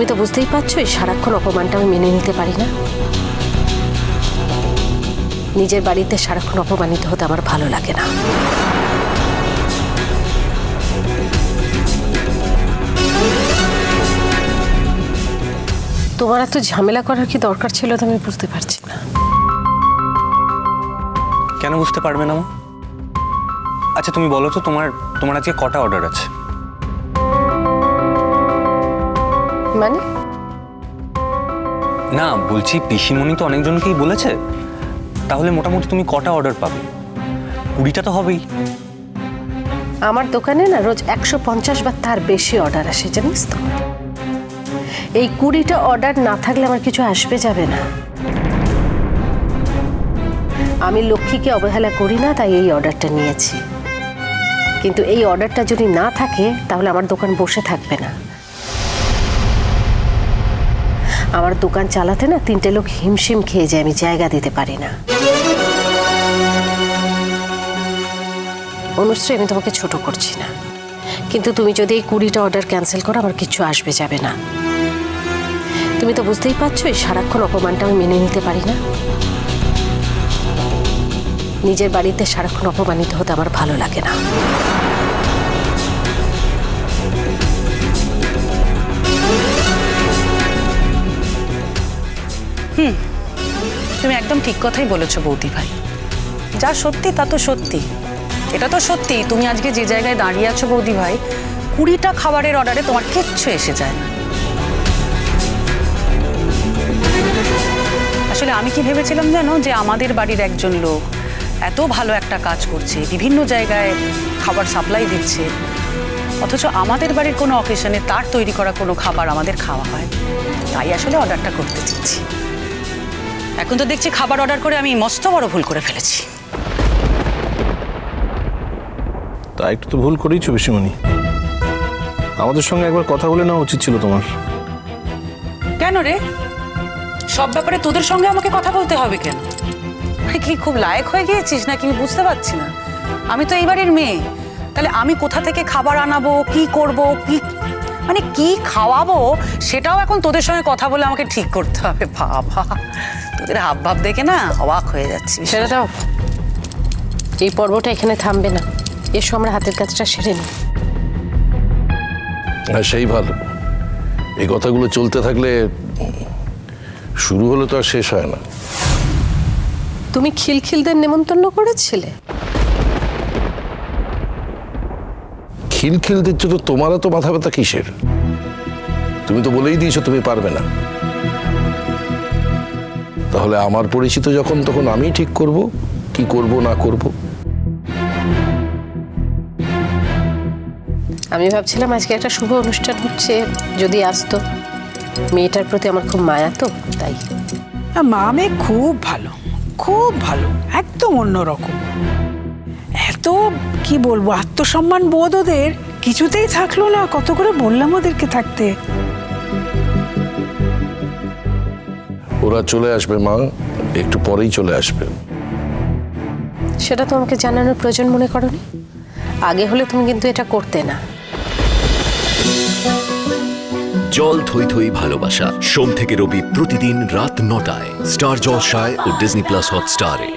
তুমি তো বুঝতেই পারছ এই সারাক্ষণ অপমানটা আমি মেনে নিতে পারি না। নিজের বাড়িতে সারাক্ষণ অপমানিত হতে আমার ভালো লাগে না। তোমার এত ঝামেলা করার কি দরকার ছিল তো আমি বুঝতে পারছি না। কেন বুঝতে পারবে না আচ্ছা তুমি বলো তো তোমার তোমার আজকে কটা অর্ডার আছে? মানে? না বলছি পিসিমণি তো অনেকজনকেই বলেছে। তাহলে মোটামুটি তুমি কটা অর্ডার পাবে? কুড়িটা তো হবেই। আমার দোকানে না রোজ একশো পঞ্চাশ বা তার বেশি অর্ডার আসে জানিস তো? এই কুড়িটা অর্ডার না থাকলে আমার কিছু আসবে যাবে না। আমি লক্ষ্মীকে অবহেলা করি না তাই এই অর্ডারটা নিয়েছি। কিন্তু এই অর্ডারটা যদি না থাকে তাহলে আমার দোকান বসে থাকবে না। আমার দোকান চালাতে না তিনটে লোক হিমশিম খেয়ে যায়, আমি জায়গা দিতে পারি না। অনুশ্রী, আমি তোমাকে ছোট করছি না। কিন্তু তুমি যদি এই কুড়িটা অর্ডার ক্যান্সেল করো, আমার কিছু আসবে, যাবে না। তুমি তো বুঝতেই পারছ, এই সারাক্ষণ অপমানটা আমি মেনে নিতে পারি না। নিজের বাড়িতে সারাক্ষণ অপমানিত হতে আমার ভালো লাগে না। তুমি একদম ঠিক কথাই বলেছ বৌদি ভাই। যা সত্যি তা তো সত্যি। এটা তো সত্যি, তুমি আজকে যে জায়গায় দাঁড়িয়ে আছো বৌদি ভাই, কুড়িটা খাবারের অর্ডারে তোমার কিচ্ছু এসে যায় না। আসলে আমি কি ভেবেছিলাম জানো যে আমাদের বাড়ির একজন লোক এত ভালো একটা কাজ করছে, বিভিন্ন জায়গায় খাবার সাপ্লাই দিচ্ছে, অথচ আমাদের বাড়ির কোনো অকেশনে তার তৈরি করা কোনো খাবার আমাদের খাওয়া হয়। তাই আসলে অর্ডারটা করতে চেয়েছি এখন তো দেখছি খাবার অর্ডার করে আমি মস্ত বড় ভুল করে ফেলেছি। তা একটু তো ভুল করেইছো বেশিমণি আমাদের সঙ্গে একবার কথা বলে নেওয়া উচিত ছিল তোমার। কেন রে? সব ব্যাপারে তোদের সঙ্গে আমাকে কথা বলতে হবে কেন? কি খুব লায়ক হয়ে গিয়েছিস নাকি? আমি বুঝতে পারছি না। আমি তো এই বাড়ির মেয়ে। তাহলে আমি কোথা থেকে খাবার আনাবো কি করব কি মানে কি খাওয়াবো? সেটাও এখন তোদের সঙ্গে কথা বলে আমাকে ঠিক করতে হবে বাবা। তোদের হাব ভাব দেখে না অবাক হয়ে যাচ্ছি। সেটা দাও। এই পর্বটা এখানে থামবে না। এসো আমরা হাতের কাজটা সেরে নিই। হ্যাঁ সেই ভালো। এই কথাগুলো চলতে থাকলে শুরু হলে তো আর শেষ হয় না। তুমি খিলখিলদের নেমন্তন্ন করেছিলে? খিলখিল দিচ্ছ তো তোমারও তো মাথা ব্যথা কিসের? তুমি তো বলেই দিয়েছ তুমি পারবে না। তাহলে আমার পরিচিত যখন তখন আমি ঠিক করব? কি করব না করব? আমি ভাবছিলাম আজকে একটা শুভ অনুষ্ঠান হচ্ছে যদি আসতো মেয়েটার প্রতি আমার খুব মায়া তো তাই। মা মেয়ে খুব ভালো খুব ভালো একদম অন্যরকম। কি বলব আত্মসম্মান বোধ ওদের কিছুতেই থাকল না কত করে বললাম ওদেরকে থাকতে। ওরা চলে আসবে মা একটু পরেই চলে আসবে। সেটা তো আমাকে জানানোর প্রয়োজন মনে করনি। আগে হলে তুমি কিন্তু এটা করতে না। জল থই থই ভালোবাসা সোম থেকে রবি প্রতিদিন রাত নটায়। স্টার জলসায় ও ডিজনি প্লাস হটস্টারে।